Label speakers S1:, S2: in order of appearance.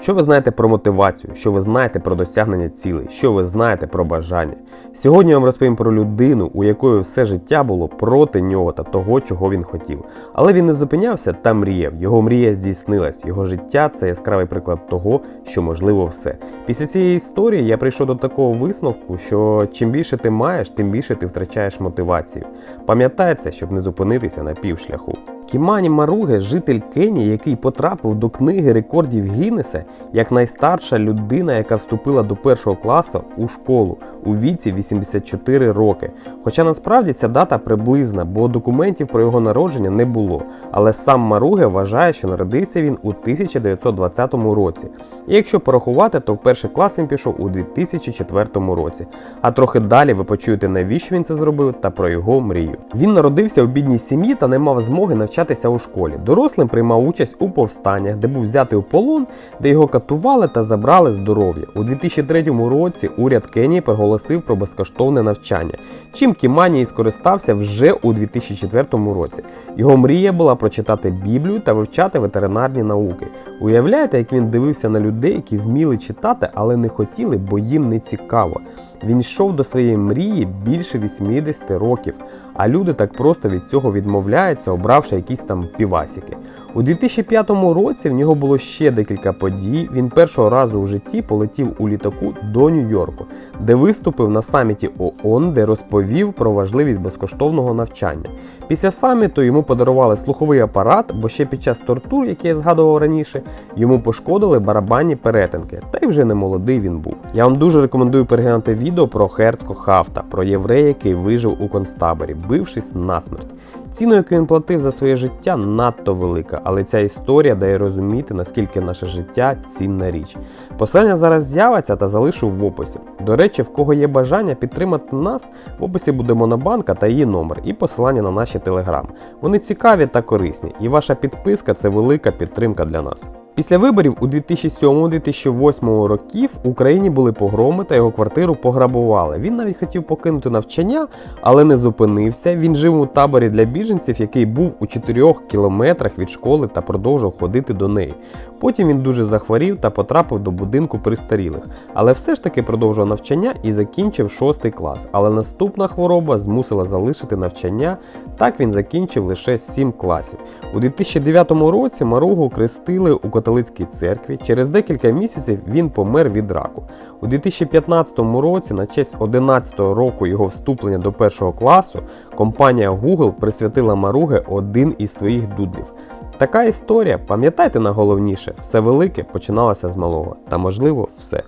S1: Що ви знаєте про мотивацію, що ви знаєте про досягнення цілей, що ви знаєте про бажання? Сьогодні я вам розповім про людину, у якої все життя було проти нього та того, чого він хотів. Але він не зупинявся та мріяв. Його мрія здійснилась. Його життя це яскравий приклад того, що можливо все. Після цієї історії я прийшов до такого висновку, що чим більше ти маєш, тим більше ти втрачаєш мотивацію. Пам'ятай це, щоб не зупинитися на півшляху. Кімані Маруге, житель Кенії, який потрапив до книги рекордів Гіннеса як найстарша людина, яка вступила до першого класу у школу у віці 84 роки. Хоча насправді ця дата приблизна, бо документів про його народження не було. Але сам Маруге вважає, що народився він у 1920 році. І якщо порахувати, то в перший клас він пішов у 2004 році. А трохи далі ви почуєте, навіщо він це зробив та про його мрію. Він народився у бідній сім'ї та не мав змоги навчатися у школі. Дорослим приймав участь у повстаннях, де був взятий у полон, де його катували та забрали здоров'я. У 2003 році уряд Кенії проголосив про безкоштовне навчання, чим Кімані і скористався вже у 2004 році. Його мрія була прочитати Біблію та вивчати ветеринарні науки. Уявляєте, як він дивився на людей, які вміли читати, але не хотіли, бо їм не цікаво. Він йшов до своєї мрії більше 80 років, а люди так просто від цього відмовляються, обравши якісь там півасіки. У 2005 році в нього було ще декілька подій. Він першого разу у житті полетів у літаку до Нью-Йорку, де виступив на саміті ООН, де розповів про важливість безкоштовного навчання. Після саміту йому подарували слуховий апарат, бо ще під час тортур, які я згадував раніше, йому пошкодили барабанні перетинки, та й вже не молодий він був. Я вам дуже рекомендую переглянути відео про Херцко Хафта, про єврея, який вижив у концтаборі, бившись насмерть. Ціну, яку він платив за своє життя, надто велика, але ця історія дає розуміти, наскільки наше життя цінна річ. Посилання зараз з'явиться та залишу в описі. До речі, в кого є бажання підтримати нас, в описі буде монобанка та її номер, і посилання на наші телеграм. Вони цікаві та корисні, і ваша підписка це велика підтримка для нас. Після виборів у 2007-2008 років в Україні були погроми та його квартиру пограбували. Він навіть хотів покинути навчання, але не зупинився. Він жив у таборі для біженців, який був у 4 кілометрах від школи та продовжував ходити до неї. Потім він дуже захворів та потрапив до будинку престарілих, але все ж таки продовжував навчання і закінчив 6 клас. Але наступна хвороба змусила залишити навчання. Так він закінчив лише 7 класів. У 2009 році Маругу крестили у католицькій церкві. Через декілька місяців він помер від раку. У 2015 році, на честь 11-го року його вступлення до першого класу, компанія Google присвятила Маруге один із своїх дудлів. Така історія, пам'ятайте найголовніше, все велике починалося з малого, та можливо все.